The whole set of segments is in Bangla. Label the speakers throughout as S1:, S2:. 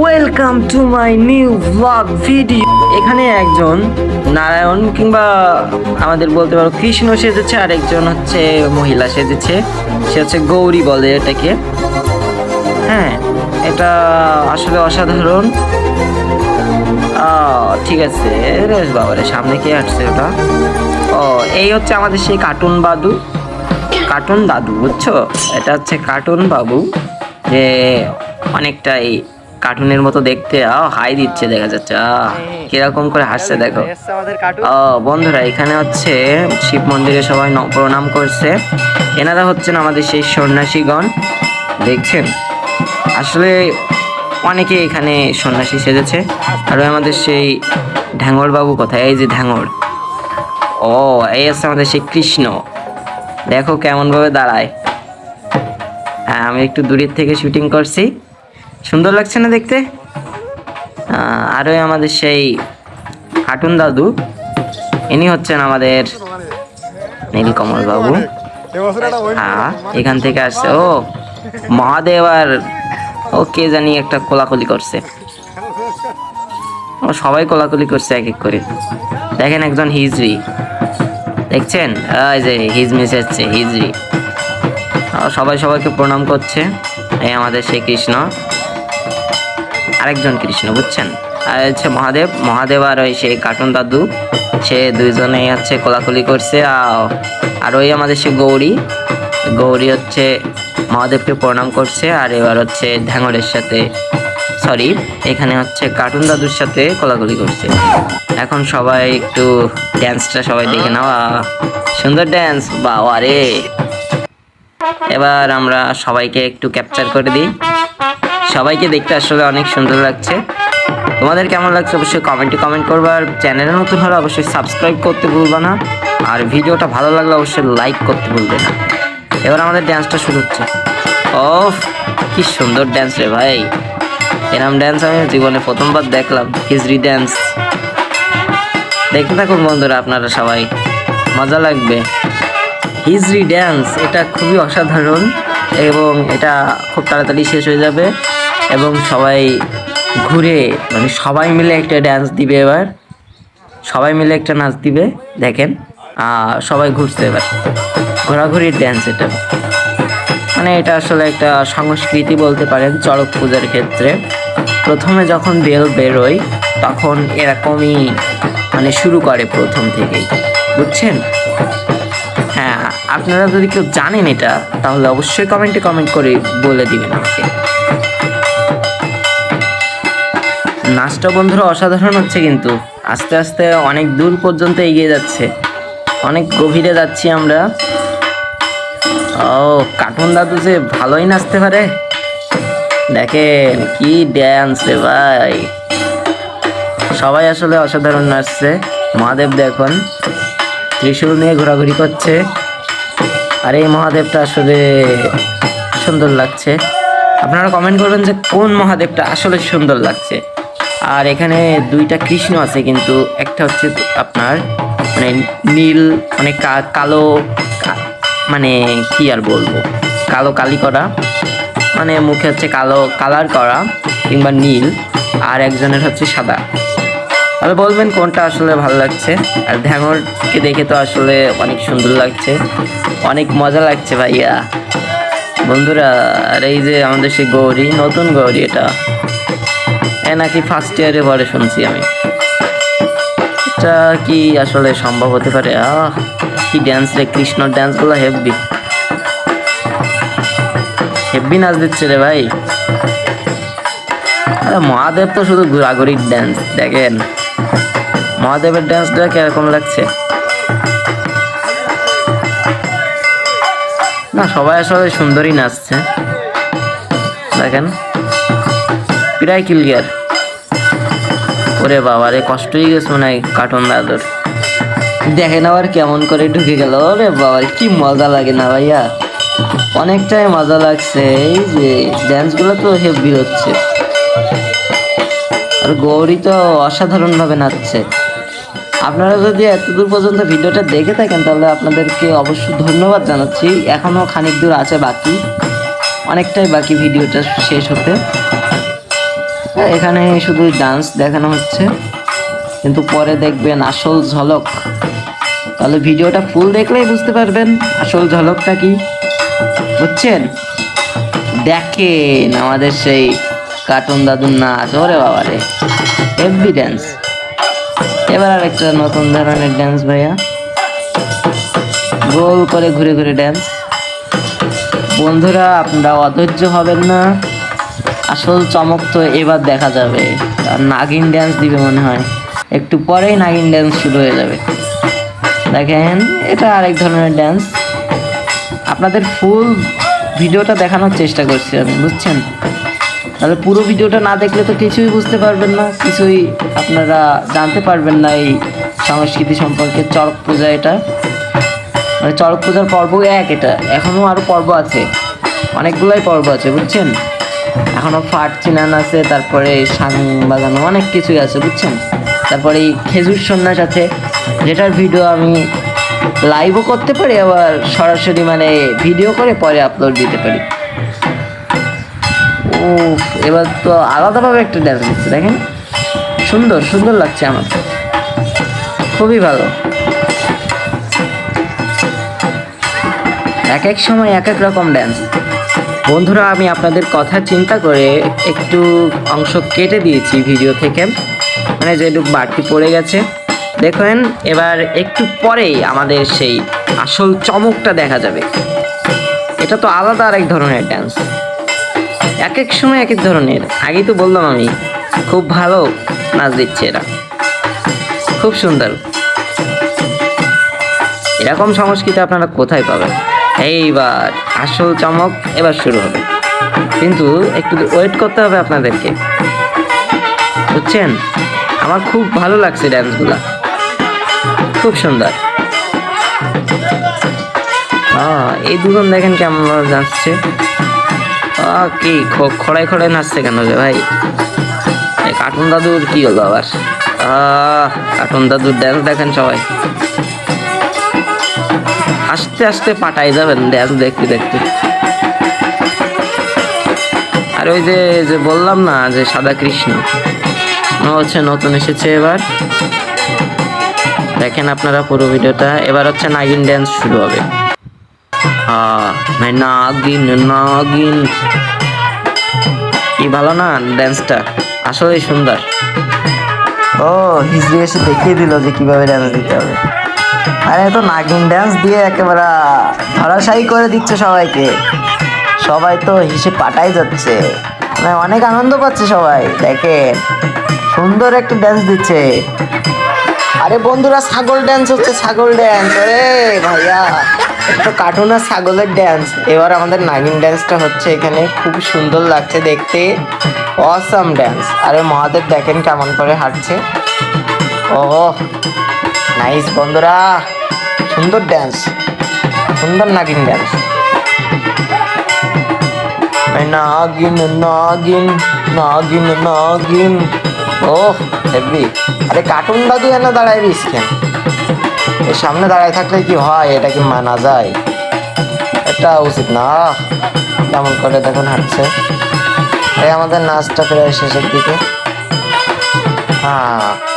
S1: Welcome to my new blog video এখানে একজন নারায়ণ কিংবা আমাদের বলতে পারো কৃষ্ণ সেজেছে, আর একজন হচ্ছে মহিলা সেজেছে। সে হচ্ছে গৌরী বলে এটাকে। হ্যাঁ এটা আসলে অসাধারণ। ঠিক আছে। রেশ বাবারে, সামনে কে আসছে ওটা ও, এই হচ্ছে আমাদের সেই কার্টুন বাদু কার্টুন দাদু, বুঝছ? এটা হচ্ছে কার্টুন বাবু, যে অনেকটাই কার্টুনের মতো দেখতে হাই দিচ্ছে দেখা যাচ্ছে কীরকম করে হাসছে দেখো। ও বন্ধুরা এখানে হচ্ছে শিব মন্দিরে সবাই প্রণাম করছে। এনারা হচ্ছেন আমাদের সেই সন্ন্যাসীগণ দেখছেন? আসলে অনেকে এখানে সন্ন্যাসী সেজেছে। আর আমাদের সেই ঢ্যাঙর বাবু কোথায়? এই যে ঢ্যাঙর। ও এই আছে আমাদের সেই কৃষ্ণ। দেখো কেমন ভাবে দাঁড়ায়। হ্যাঁ আমি একটু দূরের থেকে শুটিং করছি। সুন্দর লাগছে না দেখতে? আহ, আর ওই আমাদের সেই কার্টুন দাদু। ইনি হচ্ছেন আমাদের নীলকমল বাবু এখান থেকে আসছে। ও মহাদেব আর ও কে জানি একটা কোলাকুলি করছে। ও সবাই কোলাকুলি করছে এক এক করে। দেখেন একজন হিজড়ি। দেখছেন? এই যে হিজমি এসছে হিজড়ি। সবাই সবাইকে প্রণাম করছে। এই আমাদের সেই কৃষ্ণ আরেকজন কৃষ্ণ, বুঝছেন? আর হচ্ছে মহাদেব মহাদেব আর ওই সেই কার্টুন দাদু, সে দুইজনেই হচ্ছে কোলাকুলি করছে, আর- ওই আমাদের সে গৌরী গৌরী হচ্ছে মহাদেবকে প্রণাম করছে, আর এবার হচ্ছে ঢ্যাঙরের সাথে, সরি, এখানে হচ্ছে কার্টুন দাদুর সাথে কোলাকুলি করছে। এখন সবাই একটু ড্যান্সটা সবাই দেখে নেওয়া সুন্দর ড্যান্স বাবা রে এবার আমরা সবাইকে একটু ক্যাপচার করে দিই। সবাইকে দেখতে আসলে অনেক সুন্দর লাগছে। তোমাদের কেমন লাগছে অবশ্যই কমেন্টে কমেন্ট করবে আর চ্যানেলে নতুন হলে অবশ্যই সাবস্ক্রাইব করতে ভুলবে না। আর ভিডিওটা ভালো লাগলে অবশ্যই লাইক করতে ভুলবে না। এবার আমাদের ড্যান্সটা শুরু হচ্ছে। ও কি সুন্দর ড্যান্স রে ভাই। এরম ড্যান্স আমি জীবনে প্রথমবার দেখলাম, হিজড়ি ড্যান্স দেখতে থাকুন বন্ধুরা আপনারা সবাই। মজা লাগবে। হিজড়ি ড্যান্স এটা খুবই অসাধারণ এবং এটা খুব তাড়াতাড়ি শেষ হয়ে যাবে। এবং সবাই ঘুরে মানে সবাই মিলে একটা ড্যান্স দিবে এবার। সবাই মিলে একটা নাচ দিবে, দেখেন। সবাই ঘুরছে এবার। ঘোরাঘুরির ড্যান্স এটা। মানে এটা আসলে একটা সংস্কৃতি বলতে পারেন, চড়ক পূজার ক্ষেত্রে। প্রথমে যখন বেল বেরোয়, তখন এরকমই মানে শুরু করে প্রথম থেকেই। বুঝছেন? হ্যাঁ আপনারা যদি কেউ জানেন এটা, তাহলে অবশ্যই কমেন্টে কমেন্ট করে বলে দিবেন আমাকে। নাচটা বন্ধুরা অসাধারণ হচ্ছে কিন্তু। আস্তে আস্তে অনেক দূর পর্যন্ত এগিয়ে যাচ্ছে। অনেক গভীরে যাচ্ছি আমরা। ও, কার্টুন দাদু যে ভালোই নাচতে পারে। দেখেন কি ড্যান্স রে ভাই। সবাই আসলে অসাধারণ নাচছে। মহাদেব দেখুন। ত্রিশূল নিয়ে ঘোরাঘুরি করছে। আর এই মহাদেবটা আসলে সুন্দর লাগছে। আপনারা কমেন্ট করবেন যে কোন মহাদেবটা আসলে সুন্দর লাগছে। আর এখানে দুইটা কৃষ্ণ আছে, কিন্তু একটা হচ্ছে আপনার মানে নীল মানে কালো মানে কি আর বলব? কালো কালি করা মানে মুখে হচ্ছে কালো কালার করা কিংবা নীল, আর একজনের হচ্ছে সাদা। তাহলে বলবেন কোনটা আসলে ভালো লাগছে? আর ধ্যাঙরকে দেখে তো আসলে অনেক সুন্দর লাগছে, অনেক মজা লাগছে ভাইয়া। বন্ধুরা, আর এই যে আমাদের সেই গৌরী, নতুন গৌরী এটা। এ নাকি ফার্স্ট ইয়ারে পরে শুনছি আমি। এটা কি আসলে সম্ভব হতে পারে? আহ, কি ড্যান্স রে কৃষ্ণর ড্যান্সগুলো হেভি হেভি নাচ দিচ্ছে রে ভাই। মহাদেব তো শুধু ঘোরাঘুরির ড্যান্স দেখেন। মহাদেবের ড্যান্সটা কীরকম লাগছে? না, সবাই আসলে সুন্দরই নাচছে। দেখেন। প্রায় ক্লিয়ার ওরে বাবা রে কষ্ট হয়ে গেছে মনে হয় কার্টুন দাদুর দেখেন আবার কেমন করে ঢুকে গেল। ওরে বাবা কি মজা লাগে না ভাইয়া? অনেকটাই মজা লাগছে। এই যে ড্যান্সগুলো তো হেভি হচ্ছে। আর গৌরী তো অসাধারণভাবে নাচছে। আপনারা যদি এত দূর পর্যন্ত ভিডিওটা দেখে থাকেন, তাহলে আপনাদেরকে অবশ্যই ধন্যবাদ জানাচ্ছি। এখনও খানিক দূর আছে বাকি। অনেকটাই বাকি ভিডিওটা শেষ হতে। এখানে শুধু ডান্স দেখানো হচ্ছে। কিন্তু পরে দেখবেন আসল ঝলক। তাহলে ভিডিওটা ফুল দেখলেই বুঝতে পারবেন আসল ঝলকটা কি। বুঝছেন? দেখেন আমাদের সেই কার্টুন দাদুর নাচ। ওরে বাবারে এফবি ড্যান্স এবার আর একটা নতুন ধরনের ড্যান্স ভাইয়া। গোল করে ঘুরে ঘুরে ড্যান্স বন্ধুরা, আপনারা অধৈর্য হবেন না। আসল চমক তো এবার দেখা যাবে। আর নাগিন ড্যান্স দিবে মনে হয়। একটু পরেই নাগিন ড্যান্স শুরু হয়ে যাবে। দেখেন, এটা আরেক ধরনের ড্যান্স আপনাদের ফুল ভিডিওটা দেখানোর চেষ্টা করছি আমি, বুঝছেন? তাহলে পুরো ভিডিওটা না দেখলে তো কিছুই বুঝতে পারবেন না, কিছুই আপনারা জানতে পারবেন না এই সংস্কৃতি সম্পর্কে চড়ক পূজা এটা। মানে চড়ক পূজার পর্ব এক এটা এখনও আরও পর্ব আছে। অনেকগুলাই পর্ব আছে, বুঝছেন? এখনও ফাট চিনান আছে, তারপরে সাং বাজানো অনেক কিছুই আছে, বুঝছেন? তারপরে এই খেজুর সন্ন্যাস আছে, যেটার ভিডিও আমি লাইভও করতে পারি, আবার সরাসরি মানে ভিডিও করে পরে আপলোড দিতে পারি। ও এবার তো আলাদাভাবে একটা ড্যান্স দিচ্ছে, দেখেন। সুন্দর সুন্দর লাগছে আমার। খুবই ভালো। এক এক সময় এক এক রকম ড্যান্স বন্ধুরা, আমি আপনাদের কথা চিন্তা করে একটু অংশ কেটে দিয়েছি ভিডিও থেকে। মানে যেটুকু বাড়তি পড়ে গেছে। দেখেন, এবার একটু পরেই আমাদের সেই আসল চমকটা দেখা যাবে। এটা তো আলাদা আরেক ধরনের ড্যান্স এক এক সময় এক এক ধরনের। আগেই তো বললাম আমি, খুব ভালো নাচ দিচ্ছে এরা। খুব সুন্দর। এরকম সংস্কৃতি আপনারা কোথায় পাবেন? এইবার আসল চমক এবার শুরু হবে। কিন্তু একটু ওয়েট করতে হবে আপনাদেরকে। বুঝছেন? আমার খুব ভালো লাগছে ড্যান্সগুলা খুব সুন্দর। এই দুজন দেখেন কেমন আহ, কি খড়াই খড়াই নাচছে কেন রে ভাই? কার্টুন দাদুর কি হলো আবার? কার্টুন দাদুর ড্যান্স দেখেন সবাই। আস্তে আস্তে পাটাই যাবেন ড্যান্স দেখতে দেখতে। আর ওই যে বললাম না, যে সাদা কৃষ্ণ। হচ্ছে নতুন এসেছে এবার। দেখেন আপনারা পুরো ভিডিওটা। এবার হচ্ছে নাগিন ড্যান্স শুরু হবে। ভাই নাগিন নাগিন। কি ভালো না ড্যান্সটা আসলেই সুন্দর। ও, হিজড়ি এসে দেখিয়ে দিল যে কীভাবে ড্যান্স দিতে হবে। আরে তো নাগিন ড্যান্স দিয়ে একেবারে ধরাশায়ী করে দিচ্ছে সবাইকে। সবাই তো হিসেব পাটাই যাচ্ছে। মানে অনেক আনন্দ পাচ্ছে সবাই, দেখেন। সুন্দর একটা ড্যান্স দিচ্ছে। আরে বন্ধুরা, ছাগল ড্যান্স হচ্ছে, ছাগল ড্যান্স আরে ভাইয়া তো কার্টুন আর ছাগলের ড্যান্স এবার আমাদের নাগিন ড্যান্সটা হচ্ছে এখানে খুব সুন্দর লাগছে দেখতে। অসাম ড্যান্স আরে মহাদেব দেখেন কেমন করে হাঁটছে। ও নাইস বন্ধুরা। সুন্দর ড্যান্স সুন্দর নাগিন ড্যান্স নাগিন নাগিন নাগিন নাগিন। ও হেভি। আরে কার্টুন দাদু এনে দাঁড়ায় রিস কেন? এর সামনে দাঁড়ায় থাকলে কি হয়? এটা কি মানা যায়? এটা উচিত না। কেমন করে দেখুন হাঁটছে। এই আমাদের নাচটা প্রায় শেষের দিকে। হ্যাঁ।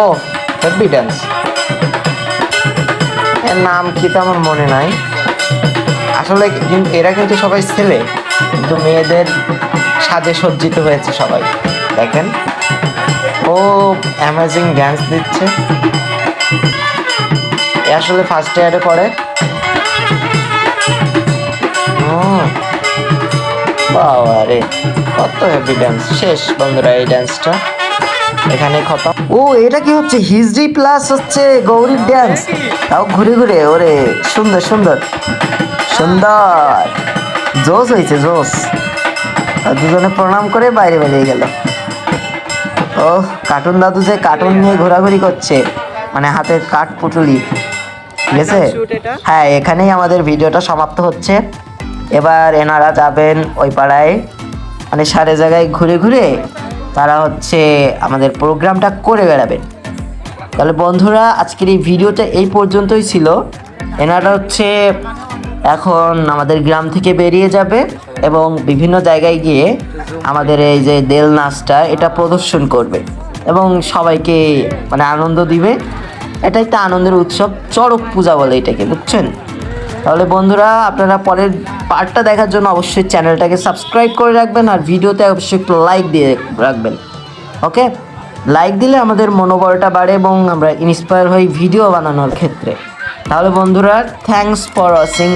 S1: ও হেভি ড্যান্স এর নাম কি তো আমার মনে নাই। আসলে কিন্তু এরা কিন্তু সবাই ছেলে, কিন্তু মেয়েদের সাজে সজ্জিত হয়েছে সবাই। দেখেন ও অ্যামাজিং ড্যান্স দিচ্ছে। এ আসলে ফার্স্ট ইয়ারে পড়ে বাবা রে কত হ্যাপি ড্যান্স শেষ বন্ধুরা এই ড্যান্সটা এখানে খতম ও এটা কি হচ্ছে? হিজড়ি প্লাস হচ্ছে গৌরীর ড্যান্স তাও ঘুরে ঘুরে ওরে সুন্দর সুন্দর। সুন্দর। জোস হয়েছে জোস দুজনে প্রণাম করে বাইরে বেরিয়ে গেল। ও কার্টুন দাদু যে কার্টুন নিয়ে ঘোরাঘুরি করছে। মানে হাতের কাঠ পুটুলি। ঠিক আছে হ্যাঁ এখানেই আমাদের ভিডিওটা সমাপ্ত হচ্ছে। এবার এনারা যাবেন ওই পাড়ায়। মানে সারে জায়গায় ঘুরে ঘুরে তারা হচ্ছে আমাদের প্রোগ্রামটা করে বেড়াবেন। তাহলে বন্ধুরা, আজকের এই ভিডিওটা এই পর্যন্তই ছিল। এনারা হচ্ছে এখন আমাদের গ্রাম থেকে বেরিয়ে যাবে এবং বিভিন্ন জায়গায় গিয়ে আমাদের এই যে দেল নাচটা, এটা প্রদর্শন করবে এবং সবাইকে মানে আনন্দ দিবে। এটা একটা আনন্দের উৎসব, চড়ক পূজা বলে এটাকে, বুঝছেন? তাহলে বন্ধুরা, আপনারা পরের পার্টটা দেখার জন্য অবশ্যই চ্যানেলটাকে সাবস্ক্রাইব করে রাখবেন আর ভিডিওতে অবশ্যই একটু লাইক দিয়ে রাখবেন। ওকে লাইক দিলে আমাদের মনোবলটা বাড়ে এবং আমরা ইন্সপায়ার হই ভিডিও বানানোর ক্ষেত্রে। তাহলে বন্ধুরা থ্যাংকস ফর ওয়াচিং